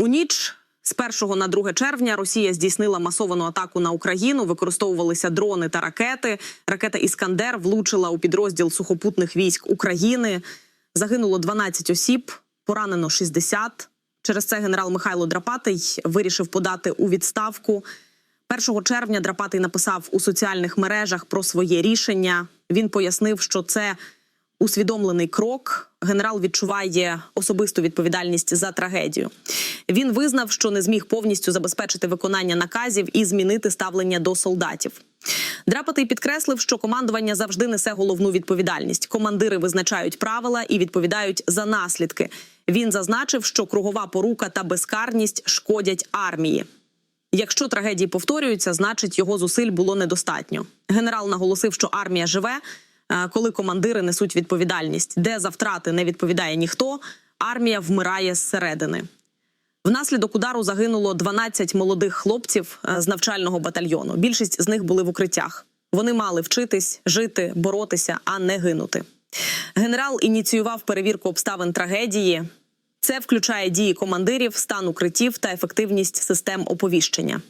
У ніч з 1 на 2 червня Росія здійснила масовану атаку на Україну. Використовувалися дрони та ракети. Ракета Іскандер влучила у підрозділ сухопутних військ України. Загинуло 12 осіб, поранено 60. Через це генерал Михайло Драпатий вирішив подати у відставку. 1 червня Драпатий написав у соціальних мережах про своє рішення. Він пояснив, що це усвідомлений крок. Генерал відчуває особисту відповідальність за трагедію. Він визнав, що не зміг повністю забезпечити виконання наказів і змінити ставлення до солдатів. Драпатий підкреслив, що командування завжди несе головну відповідальність. Командири визначають правила і відповідають за наслідки. Він зазначив, що кругова порука та безкарність шкодять армії. Якщо трагедії повторюються, значить його зусиль було недостатньо. Генерал наголосив, що армія живе, коли командири несуть відповідальність, де за втрати не відповідає ніхто. Армія вмирає зсередини. Внаслідок удару загинуло 12 молодих хлопців е, з навчального батальйону. Більшість з них були в укриттях. Вони мали вчитись, жити, боротися, а не гинути. Генерал ініціював перевірку обставин трагедії. Це включає дії командирів, стан укриттів та ефективність систем оповіщення.